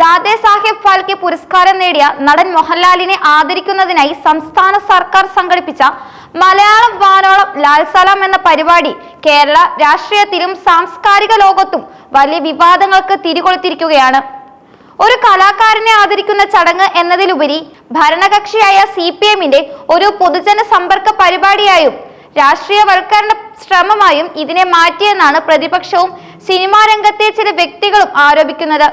ദാദേ സാഹേബ് ഫാൽക്കെ പുരസ്കാരം നേടിയ നടൻ മോഹൻലാലിനെ ആദരിക്കുന്നതിനായി സംസ്ഥാന സർക്കാർ സംഘടിപ്പിച്ച മലയാളം വാനോളം ലാൽസലാം എന്ന പരിപാടി കേരള രാഷ്ട്രീയത്തിലും സാംസ്കാരിക ലോകത്തും വലിയ വിവാദങ്ങൾക്ക് തിരികൊളുത്തിരിക്കുകയാണ്. ഒരു കലാകാരനെ ആദരിക്കുന്ന ചടങ്ങ് എന്നതിലുപരി ഭരണകക്ഷിയായ സി പി എമ്മിന്റെ ഒരു പൊതുജന സമ്പർക്ക പരിപാടിയായും രാഷ്ട്രീയവൽക്കരണ ശ്രമമായും ഇതിനെ മാറ്റിയെന്നാണ് പ്രതിപക്ഷവും സിനിമാ രംഗത്തെ ചില വ്യക്തികളും ആരോപിക്കുന്നത്.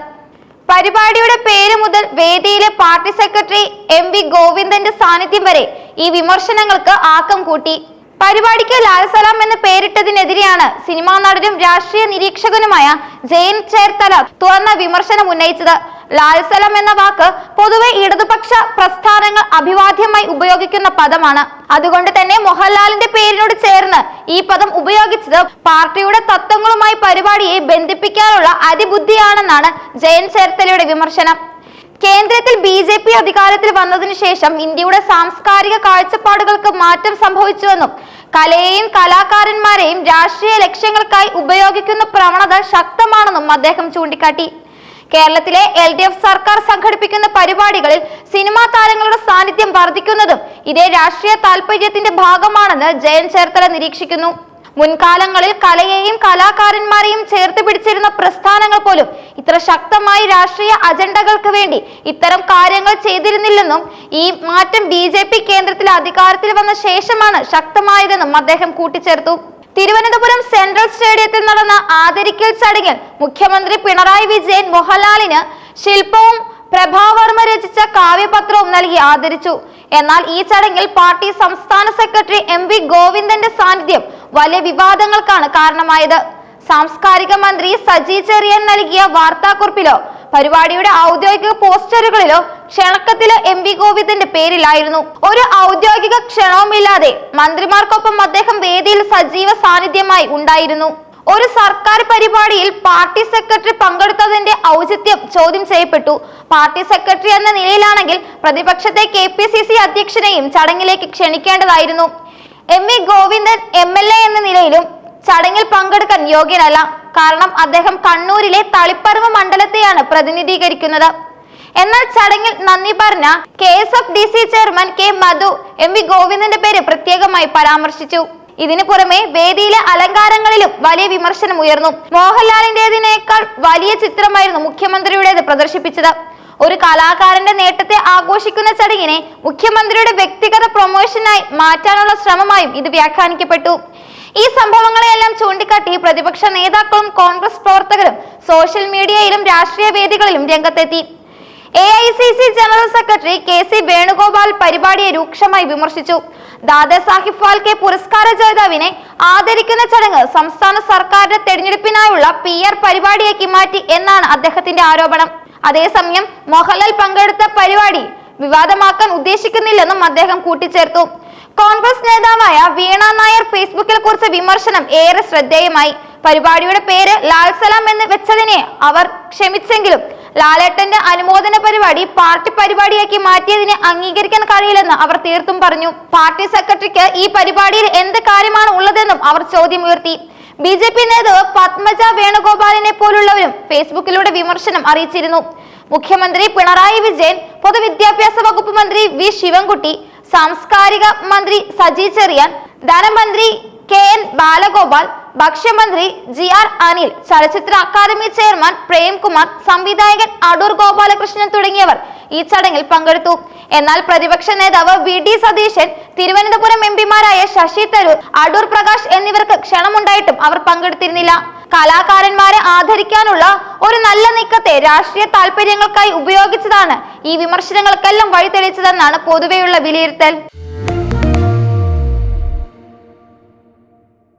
പരിപാടിയുടെ പേര് മുതൽ വേദിയിലെ പാർട്ടി സെക്രട്ടറി എം വി ഗോവിന്ദന്റെ സാന്നിധ്യം വരെ ഈ വിമർശനങ്ങൾക്ക് ആക്കം കൂട്ടി. പരിപാടിക്ക് ലാൽസലാം എന്ന് പേരിട്ടതിനെതിരെയാണ് സിനിമാ നടനും രാഷ്ട്രീയ നിരീക്ഷകനുമായ ജയൻ ചേർത്തല തുറന്ന വിമർശനം ഉന്നയിച്ചത്. ലാൽ സലാം എന്ന വാക്ക് പൊതുവെ ഇടതുപക്ഷ പ്രസ്ഥാനങ്ങൾ അഭിവാദ്യമായി ഉപയോഗിക്കുന്ന പദമാണ്. അതുകൊണ്ട് തന്നെ മോഹൻലാലിന്റെ പേരിനോട് ചേർന്ന് ഈ പദം ഉപയോഗിച്ചത് പാർട്ടിയുടെ തത്വങ്ങളുമായി പരിപാടിയെ ബന്ധിപ്പിക്കാനുള്ള അതിബുദ്ധിയാണെന്നാണ് ജയൻ ചേർത്തലയുടെ വിമർശനം. കേന്ദ്രത്തിൽ ബി ജെ പി അധികാരത്തിൽ വന്നതിനു ശേഷം ഇന്ത്യയുടെ സാംസ്കാരിക കാഴ്ചപ്പാടുകൾക്ക് മാറ്റം സംഭവിച്ചുവെന്നും കലയെയും കലാകാരന്മാരെയും രാഷ്ട്രീയ ലക്ഷ്യങ്ങൾക്കായി ഉപയോഗിക്കുന്ന പ്രവണത ശക്തമാണെന്നും അദ്ദേഹം ചൂണ്ടിക്കാട്ടി. കേരളത്തിലെ എൽ ഡി എഫ് സർക്കാർ സംഘടിപ്പിക്കുന്ന പരിപാടികളിൽ സിനിമാ താരങ്ങളുടെ സാന്നിധ്യം വർദ്ധിക്കുന്നതും ഇതേ രാഷ്ട്രീയ താൽപര്യത്തിന്റെ ഭാഗമാണെന്ന് ജയൻ ചേർത്തല നിരീക്ഷിക്കുന്നു. മുൻകാലങ്ങളിൽ കലയെയും കലാകാരന്മാരെയും ചേർത്ത് പിടിച്ചിരുന്ന പ്രസ്ഥാനങ്ങൾ പോലും ഇത്ര ശക്തമായി രാഷ്ട്രീയ അജണ്ടകൾക്ക് വേണ്ടി ഇത്തരം കാര്യങ്ങൾ ചെയ്തിരുന്നില്ലെന്നും ഈ മാറ്റം ബി ജെ പി കേന്ദ്രത്തിൽ അധികാരത്തിൽ വന്ന ശേഷമാണ് ശക്തമായതെന്നും അദ്ദേഹം കൂട്ടിച്ചേർത്തു. തിരുവനന്തപുരം സെൻട്രൽ സ്റ്റേഡിയത്തിൽ നടന്ന ആദരിക്കൽ ചടങ്ങിൽ മുഖ്യമന്ത്രി പിണറായി വിജയൻ മോഹൻലാലിന് ശില്പവും പ്രഭാവർമ്മ രചിച്ച കാവ്യപത്രവും നൽകി ആദരിച്ചു. എന്നാൽ ഈ ചടങ്ങിൽ പാർട്ടി സംസ്ഥാന സെക്രട്ടറി എം വി ഗോവിന്ദന്റെ സാന്നിധ്യം വലിയ വിവാദങ്ങൾക്കാണ് കാരണമായത്. സാംസ്കാരിക മന്ത്രി സജി ചെറിയൻ നൽകിയ വാർത്താക്കുറിപ്പിലോ പരിപാടിയുടെ ഔദ്യോഗിക പോസ്റ്ററുകളിലോ ക്ഷണക്കത്തിലോ എം വി ഗോവിന്ദന്റെ പേരിലായിരുന്നു. ഒരു ഔദ്യോഗിക ക്ഷണവുമില്ലാതെ മന്ത്രിമാർക്കൊപ്പം അദ്ദേഹം വേദിയിൽ സജീവ സാന്നിധ്യമായി ഉണ്ടായിരുന്നു. ഒരു സർക്കാർ പരിപാടിയിൽ പാർട്ടി സെക്രട്ടറി പങ്കെടുത്തതിന്റെ ഔചിത്യം ചോദ്യം ചെയ്യപ്പെട്ടു. പാർട്ടി സെക്രട്ടറി എന്ന നിലയിലാണെങ്കിൽ പ്രതിപക്ഷത്തെ കെ പി സി സി അധ്യക്ഷനെയും ചടങ്ങിലേക്ക് ക്ഷണിക്കേണ്ടതായിരുന്നു. M V Govindan M L A എന്ന നിലയിലും ചടങ്ങിൽ പങ്കെടുക്കാൻ യോഗ്യനല്ല. കാരണം അദ്ദേഹം കണ്ണൂരിലെ തളിപ്പറവ് മണ്ഡലത്തെയാണ് പ്രതിനിധീകരിക്കുന്നത്. എന്നാൽ ചടങ്ങിൽ നന്ദി പറഞ്ഞ K S F D C chairman K Madhu M V ഗോവിന്ദന്റെ പേര് പ്രത്യേകമായി പരാമർശിച്ചു. ഇതിനു പുറമെ വേദിയിലെ അലങ്കാരങ്ങളിലും വലിയ വിമർശനം ഉയർന്നു. മോഹൻലാലിന്റേതിനേക്കാൾ വലിയ ചിത്രമായിരുന്നു മുഖ്യമന്ത്രിയുടേത് പ്രദർശിപ്പിച്ചത്. ഒരു കലാകാരന്റെ നേട്ടത്തെ ആഘോഷിക്കുന്ന ചടങ്ങിനെ മുഖ്യമന്ത്രിയുടെ വ്യക്തിഗത പ്രൊമോഷനായി മാറ്റാനുള്ള ശ്രമമായും ഇത് വ്യാഖ്യാനിക്കപ്പെട്ടു. ഈ സംഭവങ്ങളെയെല്ലാം ചൂണ്ടിക്കാട്ടി പ്രതിപക്ഷ നേതാക്കളും കോൺഗ്രസ് പ്രവർത്തകരും സോഷ്യൽ മീഡിയയിലും രാഷ്ട്രീയ വേദികളിലും രംഗത്തെത്തി. A I C C general secretary K C Venugopal പരിപാടിയെ രൂക്ഷമായി വിമർശിച്ചു. ദാദാ സാഹിബ് ഫാൽക്കെ പുരസ്കാര ജേതാവിനെ ആദരിക്കുന്ന ചടങ്ങ് സംസ്ഥാന സർക്കാരിന്റെ തെരഞ്ഞെടുപ്പിനായുള്ള പി ആർ പരിപാടിയാക്കി മാറ്റി എന്നാണ് അദ്ദേഹത്തിന്റെ ആരോപണം. അതേസമയം മോഹൻലാൽ പങ്കെടുത്ത പരിപാടി വിവാദമാക്കാൻ ഉദ്ദേശിക്കുന്നില്ലെന്നും അദ്ദേഹം കൂട്ടിച്ചേർത്തു. കോൺഗ്രസ് നേതാവായ വീണ നായർ ഫേസ്ബുക്കിൽ കുറിച്ച വിമർശനം ഏറെ ശ്രദ്ധേയമായി. പരിപാടിയുടെ പേര് ലാൽ സലാം എന്ന് വെച്ചതിനെ അവർ ക്ഷമിച്ചെങ്കിലും ലാലേട്ടന്റെ അനുമോദന പരിപാടി പാർട്ടി പരിപാടിയാക്കി മാറ്റിയതിനെ അംഗീകരിക്കാൻ കഴിയില്ലെന്ന് അവർ തീർത്തും പറഞ്ഞു. പാർട്ടി സെക്രട്ടറിക്ക് ഈ പരിപാടിയിൽ എന്ത് കാര്യമാണ് ഉള്ളതെന്നും അവർ ചോദ്യം ഉയർത്തി ബി ജെ പി നേതാവ് പത്മജ വേണുഗോപാലിനെ പോലുള്ളവരും ഫേസ്ബുക്കിലൂടെ വിമർശനം അറിയിച്ചിരുന്നു. മുഖ്യമന്ത്രി പിണറായി വിജയൻ പൊതുവിദ്യാഭ്യാസ വകുപ്പ് മന്ത്രി വി ശിവൻകുട്ടി സാംസ്കാരിക മന്ത്രി സജി ചെറിയാൻ ധനമന്ത്രി കെ എൻ ബാലഗോപാൽ ഭക്ഷ്യമന്ത്രി ജി ആർ അനിൽ ചലച്ചിത്ര അക്കാദമി ചെയർമാൻ പ്രേംകുമാർ സംവിധായകൻ അടൂർ ഗോപാലകൃഷ്ണൻ തുടങ്ങിയവർ ഈ ചടങ്ങിൽ പങ്കെടുത്തു. എന്നാൽ പ്രതിപക്ഷ നേതാവ് V D Satheesan Thiruvananthapuram M പിമാരായ ശശി തരൂർ അടൂർ പ്രകാശ് എന്നിവർക്ക് ക്ഷണമുണ്ടായിട്ടും അവർ പങ്കെടുത്തിരുന്നില്ല. കലാകാരന്മാരെ ആദരിക്കാനുള്ള ഒരു നല്ല നീക്കത്തെ രാഷ്ട്രീയ താല്പര്യങ്ങൾക്കായി ഉപയോഗിച്ചതാണ് ഈ വിമർശനങ്ങൾക്കെല്ലാം വഴിതെളിച്ചതെന്നാണ് പൊതുവെയുള്ള വിലയിരുത്തൽ.